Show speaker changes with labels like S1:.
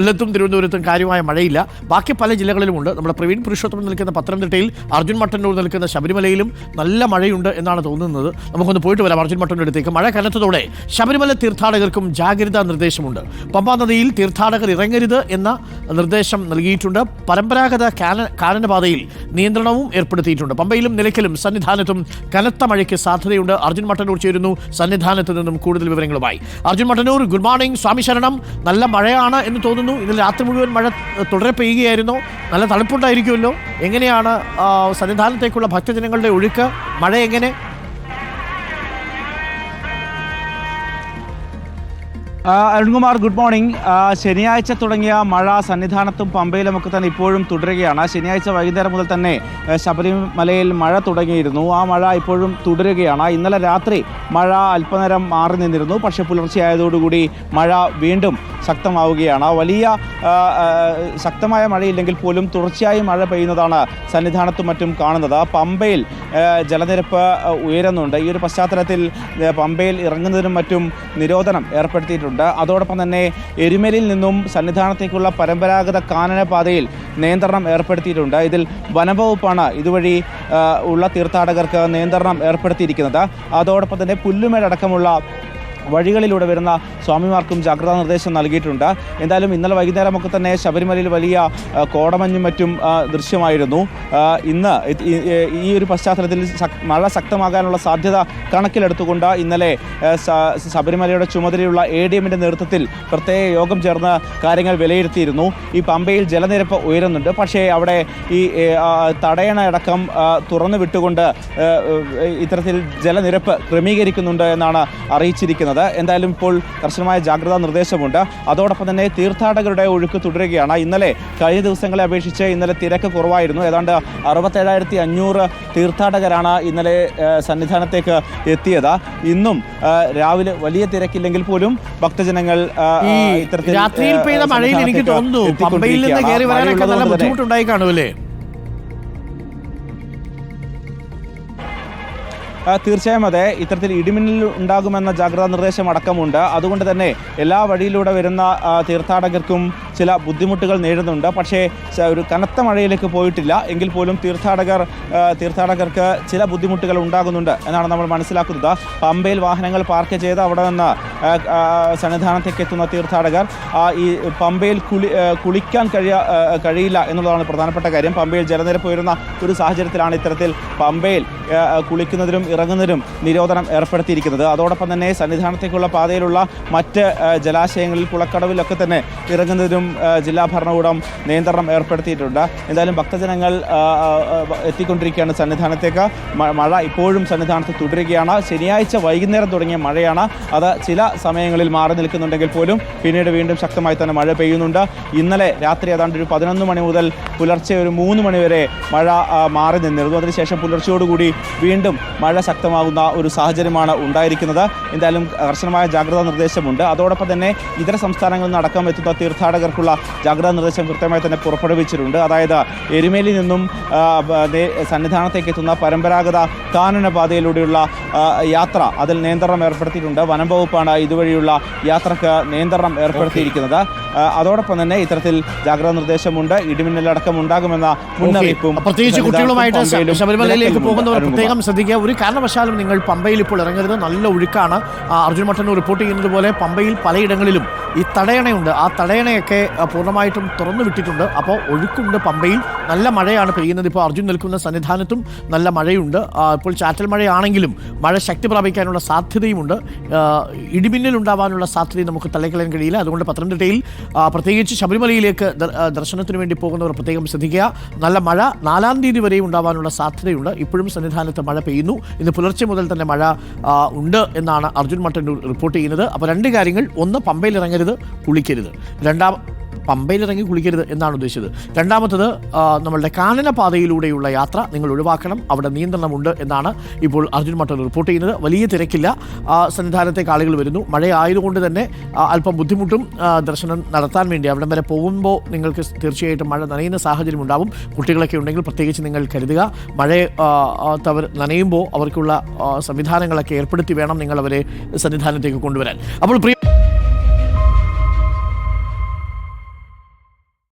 S1: കൊല്ലത്തും തിരുവനന്തപുരത്തും കാര്യമായ മഴയില്ല. ബാക്കി പല ജില്ലകളിലുമുണ്ട്. നമ്മുടെ പ്രവീൺ പുരുഷോത്തമൻ നിൽക്കുന്ന പത്തനംതിട്ടയിൽ അർജുൻ മട്ടന്നൂർ നിൽക്കുന്ന ശബരിമലയിലും നല്ല മഴയുണ്ട് എന്നാണ് തോന്നുന്നത്. നമുക്കൊന്ന് പോയിട്ട് വരാം അർജുൻ മട്ടന്നൂർ അടുത്തേക്ക് മഴ കനത്തതോടെ ശബരിമല തീർത്ഥാടകർക്കും ജാഗ്രതാ നിർദ്ദേശമുണ്ട്. പമ്പാ നദിയിൽ തീർത്ഥാടകർ ഇറങ്ങരുത് എന്ന നിർദ്ദേശം നൽകിയിട്ടുണ്ട്. പരമ്പരാഗത കാന കാനനപാതയിൽ നിയന്ത്രണവും ഏർപ്പെടുത്തിയിട്ടുണ്ട്. പമ്പയിലും നിലയ്ക്കലും സന്നിധാനത്തും കനത്ത മഴയ്ക്ക് സാധ്യതയുണ്ട്. അർജുൻ മട്ടന്നൂർ ചേരുന്നു സന്നിധാനത്ത് നിന്നും കൂടുതൽ വിവരങ്ങളുമായി. അർജുൻ മട്ടന്നൂർ ഗുഡ് മോർണിംഗ് സ്വാമി ശരണം. നല്ല മഴയാണ് എന്ന് തോന്നുന്നു. ഇന്ന് രാത്രി മുഴുവൻ മഴ തുടരെ പെയ്യുകയായിരുന്നു. നല്ല തണുപ്പുണ്ടായിരിക്കുമല്ലോ. എങ്ങനെയാണ് സന്നിധാനത്തേക്കുള്ള ഭക്തജനങ്ങളുടെ ഒഴുക്ക്? മഴ എങ്ങനെ?
S2: അരുൺകുമാർ ഗുഡ് മോർണിംഗ് ശനിയാഴ്ച തുടങ്ങിയ മഴ സന്നിധാനത്തും പമ്പയിലുമൊക്കെ തന്നെ ഇപ്പോഴും തുടരുകയാണ്. ശനിയാഴ്ച വൈകുന്നേരം മുതൽ തന്നെ ശബരിമലയിൽ മഴ തുടങ്ങിയിരുന്നു. ആ മഴ ഇപ്പോഴും തുടരുകയാണ്. ഇന്നലെ രാത്രി മഴ അല്പനേരം മാറി നിന്നിരുന്നു. പക്ഷേ പുലർച്ചെ ആയതോടുകൂടി മഴ വീണ്ടും ശക്തമാവുകയാണ്. വലിയ ശക്തമായ മഴയില്ലെങ്കിൽ പോലും തുടർച്ചയായി മഴ പെയ്യുന്നതാണ് സന്നിധാനത്തും മറ്റും കാണുന്നത്. പമ്പയിൽ ജലനിരപ്പ് ഉയരുന്നുണ്ട്. ഈ ഒരു പശ്ചാത്തലത്തിൽ പമ്പയിൽ ഇറങ്ങുന്നതിനും മറ്റും നിരോധനം ഏർപ്പെടുത്തിയിട്ടുണ്ട്. അതോടൊപ്പം തന്നെ എരുമേലിയിൽ നിന്നും സന്നിധാനത്തേക്കുള്ള പരമ്പരാഗത കാനനപാതയിൽ നിയന്ത്രണം ഏർപ്പെടുത്തിയിട്ടുണ്ട്. ഇതിൽ വനംവകുപ്പാണ് ഇതുവഴി ഉള്ള തീർത്ഥാടകർക്ക് നിയന്ത്രണം ഏർപ്പെടുത്തിയിരിക്കുന്നത്. അതോടൊപ്പം തന്നെ പുല്ലുമേടക്കമുള്ള വഴികളിലൂടെ വരുന്ന സ്വാമിമാർക്കും ജാഗ്രതാ നിർദ്ദേശം നൽകിയിട്ടുണ്ട്. എന്തായാലും ഇന്നലെ വൈകുന്നേരമൊക്കെ തന്നെ ശബരിമലയിൽ വലിയ കോടമഞ്ഞും മറ്റും ദൃശ്യമായിരുന്നു. ഇന്ന് ഈ- ഒരു പശ്ചാത്തലത്തിൽ മഴ ശക്തമാകാനുള്ള സാധ്യത കണക്കിലെടുത്തുകൊണ്ട് ഇന്നലെ ശബരിമലയുടെ ചുമതലയുള്ള എ ഡി എമ്മിന്റെ നേതൃത്വത്തിൽ പ്രത്യേക യോഗം ചേർന്ന് കാര്യങ്ങൾ വിലയിരുത്തിയിരുന്നു. ഈ പമ്പയിൽ ജലനിരപ്പ് ഉയരുന്നുണ്ട്. പക്ഷേ അവിടെ ഈ തടയണ അടക്കം തുറന്നു വിട്ടുകൊണ്ട് ഇത്തരത്തിൽ ജലനിരപ്പ് ക്രമീകരിക്കുന്നുണ്ട് എന്നാണ് അറിയിച്ചിരിക്കുന്നത്. എന്തായാലും ഇപ്പോൾ കർശനമായ ജാഗ്രതാ നിർദ്ദേശമുണ്ട്. അതോടൊപ്പം തന്നെ തീർത്ഥാടകരുടെ ഒഴുക്ക് തുടരുകയാണ്. ഇന്നലെ കഴിഞ്ഞ ദിവസങ്ങളെ അപേക്ഷിച്ച് ഇന്നലെ തിരക്ക് കുറവായിരുന്നു. ഏതാണ്ട് അറുപത്തേഴായിരത്തി അഞ്ഞൂറ് തീർത്ഥാടകരാണ് ഇന്നലെ സന്നിധാനത്തേക്ക് എത്തിയത്. ഇന്നും രാവിലെ വലിയ തിരക്കില്ലെങ്കിൽ പോലും ഭക്തജനങ്ങൾ
S1: രാത്രിയിൽ പെയ്ത മഴയിൽ എനിക്ക് തോന്നുന്നു. പമ്പയിൽ നിന്ന്. കയറി വരാനൊക്കെ നല്ല ബുദ്ധിമുട്ടുണ്ടായി കാണുമല്ലേ?
S2: തീർച്ചയായും അതെ. ഇത്തരത്തിൽ ഇടിമിന്നൽ ഉണ്ടാകുമെന്ന ജാഗ്രതാ നിർദ്ദേശം അടക്കമുണ്ട്. അതുകൊണ്ട് തന്നെ എല്ലാ വഴിയിലൂടെ വരുന്ന തീർത്ഥാടകർക്കും ചില ബുദ്ധിമുട്ടുകൾ നേരിടുന്നുണ്ട്. പക്ഷേ ഒരു കനത്ത മഴയിലേക്ക് പോയിട്ടില്ല. എങ്കിൽ പോലും തീർത്ഥാടകർ തീർത്ഥാടകർക്ക് ചില ബുദ്ധിമുട്ടുകൾ ഉണ്ടാകുന്നുണ്ട് എന്നാണ് നമ്മൾ മനസ്സിലാക്കുന്നത്. പമ്പയിൽ വാഹനങ്ങൾ പാർക്ക് ചെയ്ത് അവിടെ നിന്ന് സന്നിധാനത്തേക്ക് എത്തുന്ന തീർത്ഥാടകർ ഈ പമ്പയിൽ കുളി കുളിക്കാൻ കഴിയ കഴിയില്ല എന്നുള്ളതാണ് പ്രധാനപ്പെട്ട കാര്യം. പമ്പയിൽ ജലനിരപ്പ് ഉയരുന്ന ഒരു സാഹചര്യത്തിലാണ് ഇത്തരത്തിൽ പമ്പയിൽ കുളിക്കുന്നതിനും ഇറങ്ങുന്നതിനും നിരോധനം ഏർപ്പെടുത്തിയിരിക്കുന്നത്. അതോടൊപ്പം തന്നെ സന്നിധാനത്തേക്കുള്ള പാതയിലുള്ള മറ്റ് ജലാശയങ്ങളിൽ കുളക്കടവിലൊക്കെ തന്നെ ഇറങ്ങുന്നതിനും ജില്ലാ ഭരണകൂടം നിയന്ത്രണം ഏർപ്പെടുത്തിയിട്ടുണ്ട്. എന്തായാലും ഭക്തജനങ്ങൾ എത്തിക്കൊണ്ടിരിക്കുകയാണ് സന്നിധാനത്തേക്ക്. മഴ ഇപ്പോഴും സന്നിധാനത്ത് തുടരുകയാണ്. ശനിയാഴ്ച വൈകുന്നേരം തുടങ്ങിയ മഴയാണ്. അത് ചില സമയങ്ങളിൽ മാറി നിൽക്കുന്നുണ്ടെങ്കിൽ പോലും പിന്നീട് വീണ്ടും ശക്തമായി തന്നെ മഴ പെയ്യുന്നുണ്ട്. ഇന്നലെ രാത്രി ഏതാണ്ട് ഒരു പതിനൊന്ന് മണി മുതൽ പുലർച്ചെ ഒരു മൂന്ന് മണി വരെ മഴ മാറി നിന്നിരുന്നു. അതിനുശേഷം പുലർച്ചയോടുകൂടി വീണ്ടും മഴ ശക്തമാകുന്ന ഒരു സാഹചര്യമാണ് ഉണ്ടായിരിക്കുന്നത്. എന്തായാലും കർശനമായ ജാഗ്രതാ നിർദ്ദേശമുണ്ട്. അതോടൊപ്പം തന്നെ ഇതര സംസ്ഥാനങ്ങളിൽ അടക്കം എത്തുന്ന തീർത്ഥാടകർക്കുള്ള ജാഗ്രതാ നിർദ്ദേശം കൃത്യമായി തന്നെ പുറപ്പെടുവിച്ചിട്ടുണ്ട്. അതായത് എരുമേലി നിന്നും സന്നിധാനത്തേക്ക് എത്തുന്ന പരമ്പരാഗത കാനനപാതയിലൂടെയുള്ള പാതയിലൂടെയുള്ള യാത്ര അതിൽ നിയന്ത്രണം ഏർപ്പെടുത്തിയിട്ടുണ്ട്. വനം വകുപ്പാണ് ഇതുവഴിയുള്ള യാത്രയ്ക്ക് നിയന്ത്രണം ഏർപ്പെടുത്തിയിരിക്കുന്നത്. അതോടൊപ്പം തന്നെ ഇത്തരത്തിൽ ജാഗ്രതാ നിർദ്ദേശമുണ്ട്. ഇടിമിന്നലടക്കം ഉണ്ടാകുമെന്ന മുന്നറിയിപ്പും.
S1: പ്രത്യേകിച്ച് കുട്ടികളുമായിട്ട് ശബരിമലയിലേക്ക് പോകുന്നവർ. പ്രത്യേകം ശ്രദ്ധിക്കുക. ഒരു കാരണവശാലും നിങ്ങൾ പമ്പയിൽ ഇപ്പോൾ ഇറങ്ങരുത്. നല്ല ഒഴുക്കാണ്. അർജുൻ മട്ടൻ റിപ്പോർട്ട് ചെയ്യുന്നത് പോലെ പമ്പയിൽ പലയിടങ്ങളിലും ഈ തടയണയുണ്ട്. ആ തടയണയൊക്കെ പൂർണമായിട്ടും തുറന്നു വിട്ടിട്ടുണ്ട്. അപ്പോൾ ഒഴുക്കുണ്ട് പമ്പയിൽ. നല്ല മഴയാണ് പെയ്യുന്നത്. ഇപ്പോൾ അർജുൻ നിൽക്കുന്ന സന്നിധാനത്തും നല്ല മഴയുണ്ട്. ഇപ്പോൾ ചാറ്റൽ മഴയാണെങ്കിലും മഴ ശക്തി പ്രാപിക്കാനുള്ള സാധ്യതയുമുണ്ട്. ആ, ഇടിമിന്നൽ ഉണ്ടാവാനുള്ള സാധ്യതയും നമുക്ക് തള്ളിക്കളയാൻ കഴിയില്ല. അതുകൊണ്ട് പത്തനംതിട്ടയിൽ പ്രത്യേകിച്ച് ശബരിമലയിലേക്ക് ദർ- ദർശനത്തിന് വേണ്ടി പോകുന്നവർ പ്രത്യേകം ശ്രദ്ധിക്കുക. നല്ല മഴ നാലാം തീയതി വരെയും ഉണ്ടാവാനുള്ള സാധ്യതയുണ്ട്. ഇപ്പോഴും സന്നിധാനത്ത് മഴ പെയ്യുന്നു. ഇന്ന് പുലർച്ചെ മുതൽ തന്നെ മഴ ഉണ്ട് എന്നാണ് അർജുൻ മട്ടന്നൂർ റിപ്പോർട്ട് ചെയ്യുന്നത്. അപ്പോൾ രണ്ട് കാര്യങ്ങൾ. ഒന്ന് പമ്പയിൽ ഇറങ്ങരുത് കുളിക്കരുത്. രണ്ടാം പമ്പയിൽ ഇറങ്ങി കുളിക്കരുത് എന്നാണ് ഉദ്ദേശിച്ചത്. രണ്ടാമത്തത് നമ്മളുടെ കാനന പാതയിലൂടെയുള്ള യാത്ര നിങ്ങൾ ഒഴിവാക്കണം. അവിടെ നിയന്ത്രണമുണ്ട് എന്നാണ് ഇപ്പോൾ അർജുൻ മട്ടൽ റിപ്പോർട്ട് ചെയ്യുന്നത്. വലിയ തിരക്കില്ല. സന്നിധാനത്തെ ആളുകൾ വരുന്നു. മഴയായതുകൊണ്ട് തന്നെ അല്പം ബുദ്ധിമുട്ടും ദർശനം നടത്താൻ വേണ്ടി അവിടം വരെ പോകുമ്പോൾ നിങ്ങൾക്ക് തീർച്ചയായിട്ടും മഴ നനയുന്ന സാഹചര്യം ഉണ്ടാവും. കുട്ടികളൊക്കെ ഉണ്ടെങ്കിൽ പ്രത്യേകിച്ച് നിങ്ങൾ കരുതുക. മഴ തവർ നനയുമ്പോൾ അവർക്കുള്ള സംവിധാനങ്ങളൊക്കെ ഏർപ്പെടുത്തി വേണം നിങ്ങൾ അവരെ സന്നിധാനത്തേക്ക് കൊണ്ടുവരാൻ. അപ്പോൾ പ്രിയ